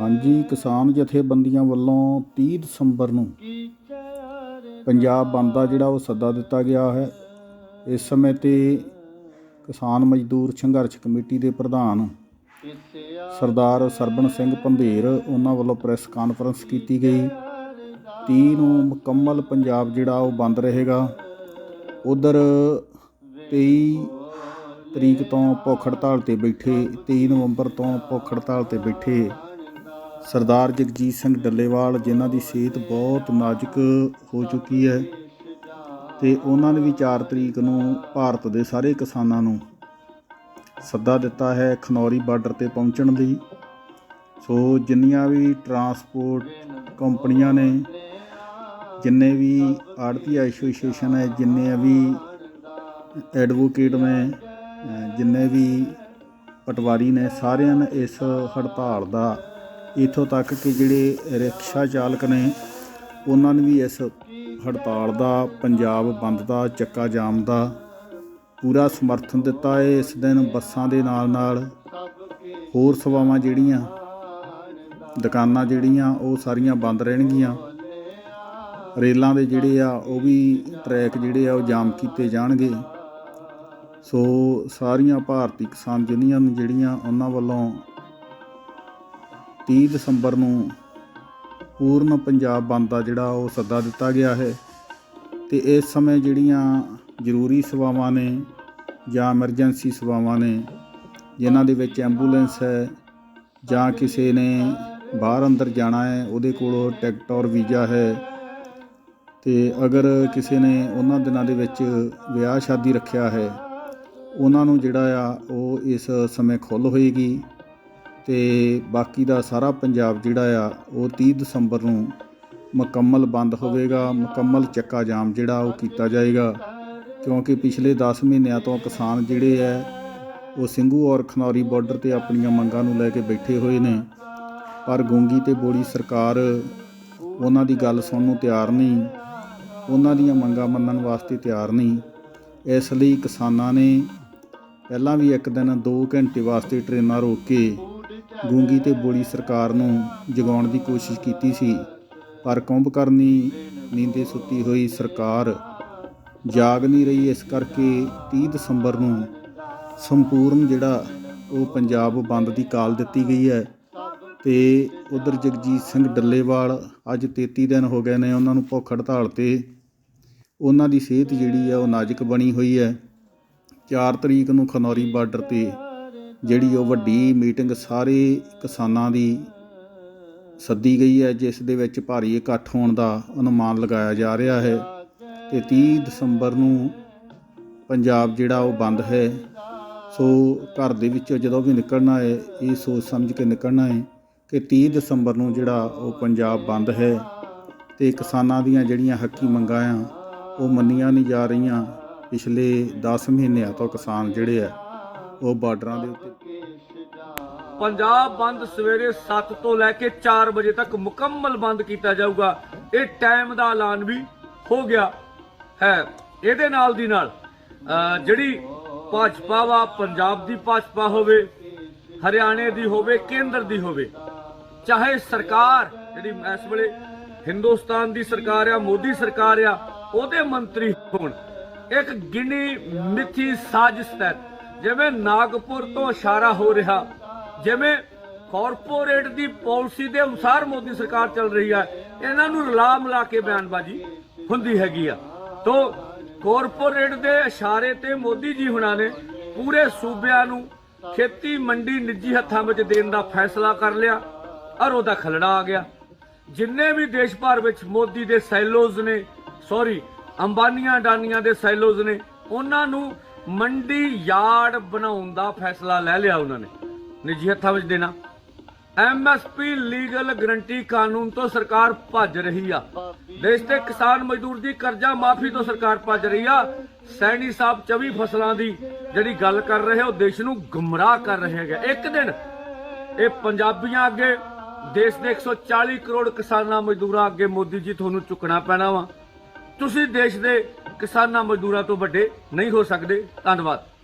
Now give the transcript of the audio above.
ਹਾਂਜੀ, ਕਿਸਾਨ ਜਥੇਬੰਦੀਆਂ ਵੱਲੋਂ 30 ਦਸੰਬਰ ਨੂੰ ਪੰਜਾਬ ਬੰਦ ਦਾ ਜਿਹੜਾ ਉਹ ਸੱਦਾ ਦਿੱਤਾ ਗਿਆ ਹੈ। ਇਸ ਸਮੇਂ ਤੇ ਕਿਸਾਨ ਮਜ਼ਦੂਰ ਸੰਘਰਸ਼ ਕਮੇਟੀ ਦੇ ਪ੍ਰਧਾਨ ਸਰਦਾਰ ਸਰਬਣ ਸਿੰਘ ਪੰਧੇਰ ਉਹਨਾਂ ਵੱਲੋਂ ਪ੍ਰੈਸ ਕਾਨਫਰੰਸ ਕੀਤੀ ਗਈ। 30 ਨੂੰ ਮੁਕੰਮਲ ਪੰਜਾਬ ਜਿਹੜਾ ਉਹ ਬੰਦ ਰਹੇਗਾ। ਉਧਰ 23 ਤਰੀਕ ਤੋਂ ਭੁੱਖ ਹੜਤਾਲ ਤੇ ਬੈਠੇ 23 ਨਵੰਬਰ ਤੋਂ ਭੁੱਖ ਹੜਤਾਲ ਤੇ ਬੈਠੇ ਸਰਦਾਰ ਜਗਜੀਤ ਸਿੰਘ ਡੱਲੇਵਾਲ, ਜਿਨ੍ਹਾਂ ਦੀ ਸਿਹਤ ਬਹੁਤ ਨਾਜ਼ੁਕ ਹੋ ਚੁੱਕੀ ਹੈ ਤੇ ਉਹਨਾਂ ਨੇ ਵੀ 4 ਤਰੀਕ ਨੂੰ ਭਾਰਤ ਦੇ ਸਾਰੇ ਕਿਸਾਨਾਂ ਨੂੰ ਸੱਦਾ ਦਿੱਤਾ ਹੈ ਖਨੌਰੀ ਬਾਰਡਰ ਤੇ ਪਹੁੰਚਣ ਲਈ ਸੋ ਜਿੰਨੀਆਂ ਵੀ ਟਰਾਂਸਪੋਰਟ ਕੰਪਨੀਆਂ ਨੇ, ਜਿੰਨੇ ਵੀ ਆੜਤੀ ਐਸੋਸੀਏਸ਼ਨ ਹੈ ਜਿੰਨੇ ਵੀ ਐਡਵੋਕੇਟ ਨੇ ਜਿੰਨੇ ਵੀ ਪਟਵਾਰੀ ਨੇ, ਸਾਰਿਆਂ ਨੇ ਇਸ ਹੜਤਾਲ ਦਾ ਇਥੋਂ ਤੱਕ ਕਿ ਜਿਹੜੇ ਰਿਕਸ਼ਾ ਚਾਲਕ ਨੇ, ਉਹਨਾਂ ਨੇ ਵੀ ਇਸ ਹੜਤਾਲ ਦਾ, ਪੰਜਾਬ ਬੰਦ ਦਾ, ਚੱਕਾ ਜਾਮ ਦਾ ਪੂਰਾ ਸਮਰਥਨ ਦਿੱਤਾ ਹੈ। ਇਸ ਦਿਨ ਬੱਸਾਂ ਦੇ ਨਾਲ ਨਾਲ ਹੋਰ ਸੇਵਾਵਾਂ ਜਿਹੜੀਆਂ, ਦੁਕਾਨਾਂ ਜਿਹੜੀਆਂ, ਉਹ ਸਾਰੀਆਂ ਬੰਦ ਰਹਿਣਗੀਆਂ। ਰੇਲਾਂ ਦੇ ਜਿਹੜੇ ਆ, ਉਹ ਵੀ ਟਰੈਕ ਜਿਹੜੇ ਆ, ਉਹ ਜਾਮ ਕੀਤੇ ਜਾਣਗੇ। ਸੋ ਸਾਰੀਆਂ ਭਾਰਤੀ ਕਿਸਾਨ ਯੂਨੀਅਨ ਜਿਹੜੀਆਂ, ਉਹਨਾਂ ਵੱਲੋਂ 30 ਦਸੰਬਰ ਨੂੰ ਪੂਰਨ ਪੰਜਾਬ ਬੰਦ ਦਾ ਜਿਹੜਾ ਉਹ ਸੱਦਾ ਦਿੱਤਾ ਗਿਆ ਹੈ ਤੇ ਇਸ ਸਮੇਂ ਜਿਹੜੀਆਂ ਜ਼ਰੂਰੀ ਸੇਵਾਵਾਂ ਨੇ ਜਾਂ ਐਮਰਜੈਂਸੀ ਸੇਵਾਵਾਂ ਨੇ, ਜਿਨ੍ਹਾਂ ਦੇ ਵਿੱਚ ਐਂਬੂਲੈਂਸ ਹੈ ਜਾਂ ਕਿਸੇ ਨੇ ਬਾਹਰ ਅੰਦਰ ਜਾਣਾ ਹੈ, ਉਹਦੇ ਕੋਲ ਟਿਕਟ ਔਰ ਵੀਜ਼ਾ ਹੈ ਤੇ ਅਗਰ ਕਿਸੇ ਨੇ ਉਹਨਾਂ ਦਿਨਾਂ ਦੇ ਵਿੱਚ ਵਿਆਹ ਸ਼ਾਦੀ ਰੱਖਿਆ ਹੈ, ਉਹਨਾਂ ਨੂੰ ਜਿਹੜਾ ਆ ਉਹ ਇਸ ਸਮੇਂ ਖੁੱਲ ਹੋਏਗੀ। ਤੇ ਬਾਕੀ ਦਾ ਸਾਰਾ ਪੰਜਾਬ ਜਿਹੜਾ ਆ, ਉਹ 30 ਦਸੰਬਰ ਨੂੰ ਮੁਕੰਮਲ ਬੰਦ ਹੋਵੇਗਾ, ਮੁਕੰਮਲ ਚੱਕਾ ਜਾਮ ਜਿਹੜਾ, ਉਹ ਕੀਤਾ ਜਾਏਗਾ। ਕਿਉਂਕਿ ਪਿਛਲੇ 10 ਮਹੀਨਿਆਂ ਤੋਂ ਕਿਸਾਨ ਜਿਹੜੇ ਆ, ਉਹ ਸਿੰਘੂ ਔਰ ਖਨੌਰੀ ਬਾਰਡਰ ਤੇ ਆਪਣੀਆਂ ਮੰਗਾਂ ਨੂੰ ਲੈ ਕੇ ਬੈਠੇ ਹੋਏ ਨੇ। ਪਰ ਗੂੰਗੀ ਤੇ ਬੋੜੀ ਸਰਕਾਰ ਉਹਨਾਂ ਦੀ ਗੱਲ ਸੁਣਨ ਨੂੰ ਤਿਆਰ ਨਹੀਂ। ਉਹਨਾਂ ਦੀਆਂ ਮੰਗਾਂ ਮੰਨਣ ਵਾਸਤੇ ਤਿਆਰ ਨਹੀਂ। ਇਸ ਲਈ ਕਿਸਾਨਾਂ ਨੇ ਪਹਿਲਾਂ ਵੀ ਇੱਕ ਦਿਨ 2 ਘੰਟੇ ਵਾਸਤੇ ਟ੍ਰੇਨਾਂ ਰੋਕ ਕੇ ਗੂੰਗੀ ਤੇ ਬੋਲੀ ਸਰਕਾਰ ਨੂੰ ਜਗਾਉਣ ਦੀ ਕੋਸ਼ਿਸ਼ ਕੀਤੀ ਸੀ, ਪਰ ਕੁੰਭਕਰਨੀ ਨੀਂਦੇ ਸੁੱਤੀ ਹੋਈ ਸਰਕਾਰ। ਜਾਗ ਨਹੀਂ ਰਹੀ ਇਸ ਕਰਕੇ 30 ਦਸੰਬਰ ਨੂੰ ਸੰਪੂਰਨ ਜਿਹੜਾ ਉਹ ਪੰਜਾਬ ਬੰਦ ਦੀ ਕਾਲ ਦਿੱਤੀ ਗਈ ਹੈ ਤੇ ਉਧਰ ਜਗਜੀਤ ਸਿੰਘ ਡੱਲੇਵਾਲ ਅੱਜ 33 ਦਿਨ ਹੋ ਗਏ ਨੇ ਉਹਨਾਂ ਨੂੰ ਭੁੱਖ ਹੜਤਾਲ ਤੇ। ਉਹਨਾਂ ਦੀ ਸਿਹਤ ਜਿਹੜੀ ਹੈ ਉਹ ਨਾਜ਼ੁਕ ਬਣੀ ਹੋਈ ਹੈ। 4 ਤਰੀਕ ਨੂੰ ਖਨੌਰੀ ਬਾਰਡਰ ਤੇ ਜਿਹੜੀ ਉਹ ਵੱਡੀ ਮੀਟਿੰਗ ਸਾਰੇ ਕਿਸਾਨਾਂ ਦੀ ਸੱਦੀ ਗਈ ਹੈ, ਜਿਸ ਦੇ ਵਿੱਚ ਭਾਰੀ ਇਕੱਠ ਹੋਣ ਦਾ ਅਨੁਮਾਨ ਲਗਾਇਆ ਜਾ ਰਿਹਾ ਹੈ ਤੇ 30 ਦਸੰਬਰ ਨੂੰ ਪੰਜਾਬ ਜਿਹੜਾ ਉਹ ਬੰਦ ਹੈ। ਸੋ ਘਰ ਦੇ ਵਿੱਚੋਂ ਜਦੋਂ ਵੀ ਨਿਕਲਣਾ ਹੈ, ਇਹ ਸੋਚ ਸਮਝ ਕੇ ਨਿਕਲਣਾ ਹੈ ਕਿ 30 ਦਸੰਬਰ ਨੂੰ ਜਿਹੜਾ ਉਹ ਪੰਜਾਬ ਬੰਦ ਹੈ ਤੇ ਕਿਸਾਨਾਂ ਦੀਆਂ ਜਿਹੜੀਆਂ ਹੱਕੀ ਮੰਗਾਂ ਆ, ਉਹ ਮੰਨੀਆਂ ਨਹੀਂ ਜਾ ਰਹੀਆਂ ਪਿਛਲੇ 10 ਮਹੀਨਿਆਂ ਤੋਂ ਕਿਸਾਨ ਜਿਹੜੇ ਆ। ਉਹ ਬਾਰਡਰਾਂ ਦੇ ਉੱਤੇ। ਪੰਜਾਬ ਬੰਦ ਸਵੇਰੇ 7 ਤੋਂ ਲੈ ਕੇ 4 ਵਜੇ ਤੱਕ ਮੁਕੰਮਲ ਬੰਦ ਕੀਤਾ ਜਾਊਗਾ। ਇਹ ਟਾਈਮ ਦਾ ਐਲਾਨ ਵੀ ਹੋ ਗਿਆ ਹੈ। ਇਹਦੇ ਨਾਲ ਦੀ ਨਾਲ ਜਿਹੜੀ ਭਾਜਪਾ ਵਾ, ਪੰਜਾਬ ਦੀ ਭਾਜਪਾ ਹੋਵੇ, ਹਰਿਆਣੇ ਦੀ ਹੋਵੇ, ਕੇਂਦਰ ਦੀ ਹੋਵੇ, ਚਾਹੇ ਸਰਕਾਰ, ਜਿਹੜੀ ਇਸ ਵੇਲੇ ਹਿੰਦੁਸਤਾਨ ਦੀ ਸਰਕਾਰ ਆ, ਮੋਦੀ ਸਰਕਾਰ ਆ, ਉਹਦੇ ਮੰਤਰੀ ਹੋਣ। ਇੱਕ ਗਿਣੀ ਮਿੱਥੀ ਸਾਜ਼ਿਸ਼ ਤਹਿਤ ਜਿਵੇਂ ਨਾਗਪੁਰ ਤੋਂ ਇਸ਼ਾਰਾ ਹੋ ਰਿਹਾ, ਜਿਵੇਂ ਕਾਰਪੋਰੇਟ ਦੀ ਪਾਲਿਸੀ ਦੇ ਅਨੁਸਾਰ ਮੋਦੀ ਸਰਕਾਰ ਚੱਲ ਰਹੀ ਹੈ ਇਹਨਾਂ ਨੂੰ ਰਲਾ ਮਿਲਾ ਕੇ ਬਿਆਨਬਾਜ਼ੀ ਹੁੰਦੀ ਹੈਗੀ ਆ। ਤੋਂ ਕਾਰਪੋਰੇਟ ਦੇ ਇਸ਼ਾਰੇ ਤੇ ਮੋਦੀ ਜੀ ਹੁਣਾਂ ਨੇ ਪੂਰੇ ਸੂਬਿਆਂ ਨੂੰ ਖੇਤੀ ਮੰਡੀ ਨਿੱਜੀ ਹੱਥਾਂ ਵਿੱਚ ਦੇਣ ਦਾ ਫੈਸਲਾ ਕਰ ਲਿਆ ਔਰ ਉਹਦਾ ਖਲੜਾ ਆ ਗਿਆ। ਜਿੰਨੇ ਵੀ ਦੇਸ਼ ਭਰ ਵਿੱਚ ਮੋਦੀ ਦੇ ਸੈਲੋਜ਼ ਨੇ ਸੌਰੀ ਅੰਬਾਨੀਆਂ ਡਾਨੀਆਂ ਦੇ ਸੈਲੋਜ਼ ਨੇ, ਉਹਨਾਂ ਨੂੰ ਮੰਡੀ ਯਾਰਡ ਬਣਾਉਣ ਦਾ ਫੈਸਲਾ ਲੈ ਲਿਆ ਉਹਨਾਂ ਨੇ, ਨਿੱਜੀ ਹੱਥਾਂ ਵਿੱਚ ਦੇਣਾ। ਐਮਐਸਪੀ ਲੀਗਲ ਗਰੰਟੀ ਕਾਨੂੰਨ ਤੋਂ ਸਰਕਾਰ ਭੱਜ ਰਹੀ ਆ। ਦੇਸ਼ ਦੇ ਕਿਸਾਨ ਮਜ਼ਦੂਰ ਦੀ ਕਰਜ਼ਾ ਮਾਫੀ ਤੋਂ ਸਰਕਾਰ ਭੱਜ ਰਹੀ ਆ। ਸੈਣੀ ਸਾਹਿਬ 24 ਫਸਲਾਂ ਦੀ ਜਿਹੜੀ ਗੱਲ ਕਰ ਰਹੇ ਉਹ ਦੇਸ਼ ਨੂੰ ਗੁੰਮਰਾਹ ਕਰ ਰਹੇ ਹੈਗੇ। ਇੱਕ ਦਿਨ ਇਹ ਪੰਜਾਬੀਆਂ ਅੱਗੇ, ਦੇਸ਼ ਦੇ 140 ਕਰੋੜ ਕਿਸਾਨਾਂ ਮਜ਼ਦੂਰਾਂ ਅੱਗੇ ਮੋਦੀ ਜੀ ਤੁਹਾਨੂੰ ਝੁਕਣਾ ਪੈਣਾ ਵਾ। ਤੁਸੀਂ ਦੇਸ਼ ਦੇ ਕਿਸਾਨਾਂ ਮਜ਼ਦੂਰਾਂ ਤੋਂ ਵੱਡੇ ਨਹੀਂ ਹੋ ਸਕਦੇ। ਧੰਨਵਾਦ।